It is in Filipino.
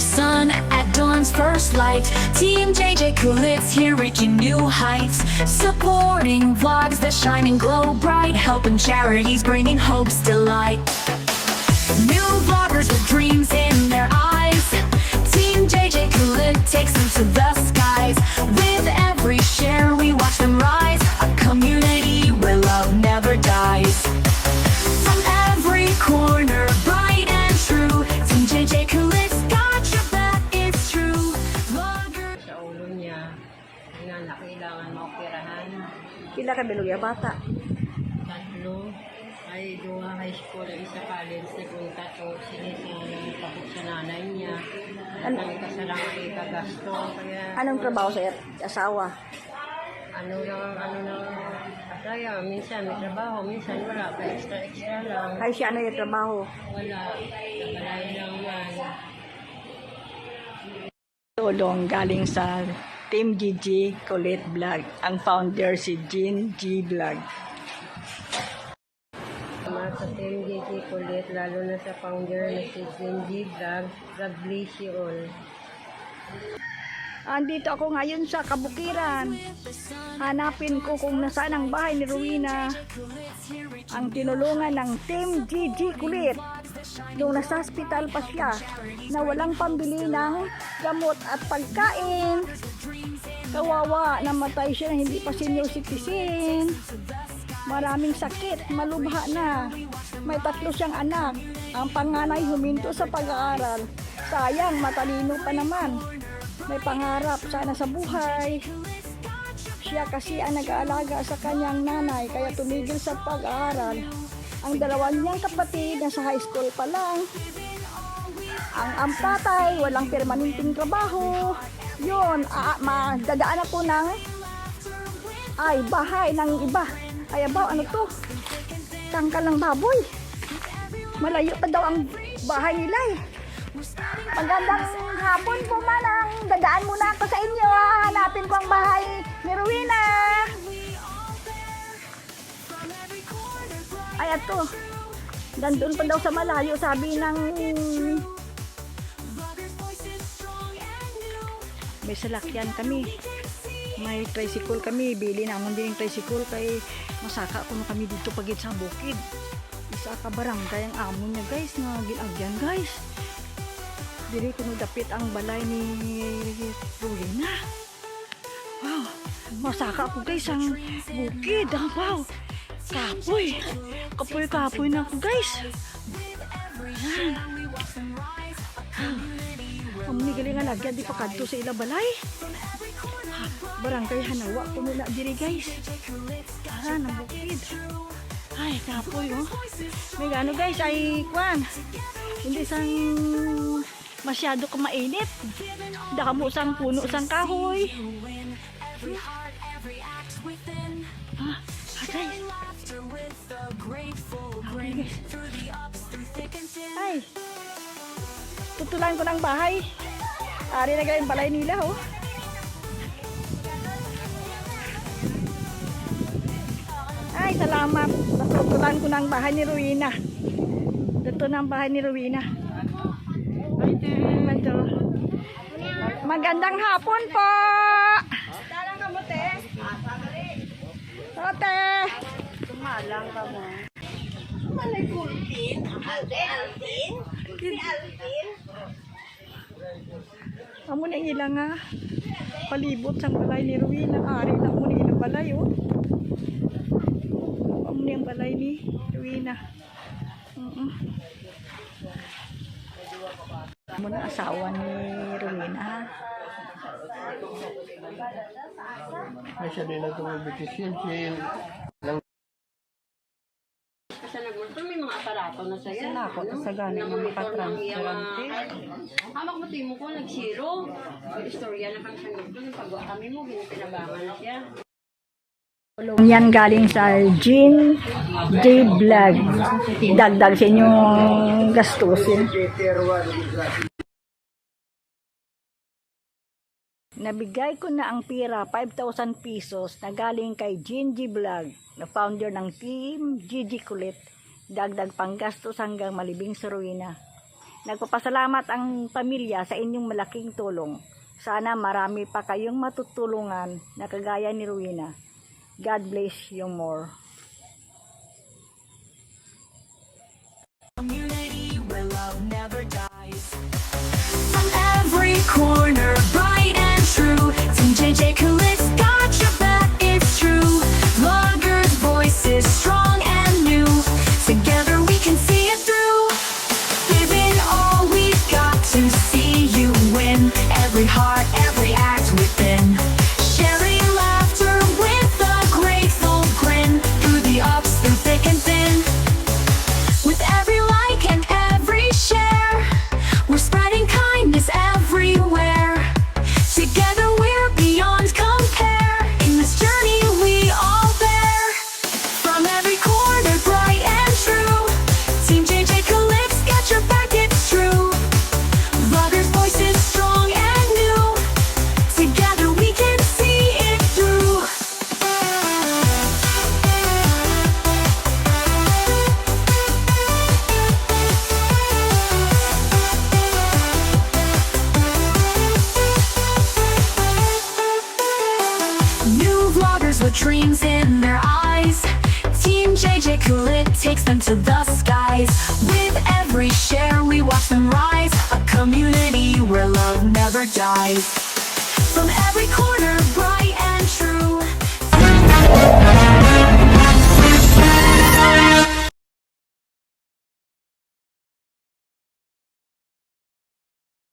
sun at dawn's first light. Team JJ Coolitz here reaching new heights. Supporting vlogs that shine and glow bright. Helping charities, bringing hope's delight. New vloggers with dreams maoperahan. Pila ka beluya bata. Tatlo ay duha high school ay isa college to sige sa pagod sa nanay niya. At ang kasalanan kay kagasto. Kaya Anong trabaho sa asawa? ano lang, ano lang, kaya minsan may trabaho, minsan wala pa extra extra lang. Ay siya ano yung trabaho? Wala, nabalay lang man. Tulong galing sa Team GG Colette Vlog. Ang founder si Jean G Vlog. Salamat sa Team JJ Kulit, lalo na sa founder na si Cindy Vlog. God bless you all. Andito ako ngayon sa Kabukiran. Hanapin ko kung nasaan ang bahay ni Rowena. Ang tinulungan ng Team GG Kulit. Nung nasa hospital pa siya na walang pambili ng gamot at pagkain. Kawawa, namatay siya na hindi pa senior citizen. Maraming sakit, malubha na. May tatlo siyang anak. Ang panganay huminto sa pag-aaral. Sayang, matalino pa naman. May pangarap sana sa buhay. Siya kasi ang nag-aalaga sa kanyang nanay kaya tumigil sa pag-aaral. Ang dalawa niyang kapatid nasa high school pa lang. Ang ang tatay walang permanenteng trabaho. Yun, ah, madadaan ako ng ay bahay ng iba. Ay abaw, ano to? Tangkal ng baboy. Malayo pa daw ang bahay nila eh. Magandang hapon po manang. Dadaan muna ako sa inyo. Hanapin ko ang bahay ni Rowena. Ay, ato. Nandun pa daw sa malayo, sabi ng... May salakyan kami. May tricycle kami. Bili naman din yung tricycle kay masaka ko na kami dito pagit sa bukid. Isa ka barangay ang amo niya guys nga ginagyan guys. Dili ko dapit ang balay ni Rowena. Wow, masaka ko guys ang bukid. Ah, wow, kapoy. Kapoy kapoy na ako guys. Yan. Ang galing nga lagyan di pa kadto sa ila balay. Barangay Hanawa ko muna diri guys. Tara ng bukid. Ay, kapoy oh. May gano guys ay kwan. Hindi sang masyado ka mainit. Daka mo sang puno sang kahoy. Ah, ah guys. Okay, guys. Ay. Tutulan ko ng bahay. Ari na yung balay nila oh. Ay, salamat. Natutulan ko ng bahay ni Rowena. Dito ang bahay ni. Ito. Magandang hapon po! Ote! Tumalang ka mo. Amo na ilang nga palibot sa balay ni Rowena. Ari na mo ni ilang balay oh. Amo na yung balay ni Rowena. Mm Amo na asawa ni Rowena ha. Ay siya din ang tumibigis-yun. Kasi nagmulto may mga aparato na sa'yo. Sila ako, sa gani nga makatransferante. Hamak mo timo ko, nag-zero. May istorya na kang sanggol ko. Nung pagwa kami mo, pinapinabangan na siya. Yan galing sa Jean J Vlog. Dagdag sa inyong gastusin. Nabigay ko na ang pira, 5,000 pesos, na galing kay Jean G Vlog, na founder ng Team Gigi Kulit. Dagdag panggastos hanggang malibing sa ruina. Nagpapasalamat ang pamilya sa inyong malaking tulong. Sana marami pa kayong matutulungan na kagaya ni Rowena. God bless you more. community where love never dies. From every corner, With dreams in their eyes. Team JJ Coolit takes them to the skies. With every share, we watch them rise. A community where love never dies.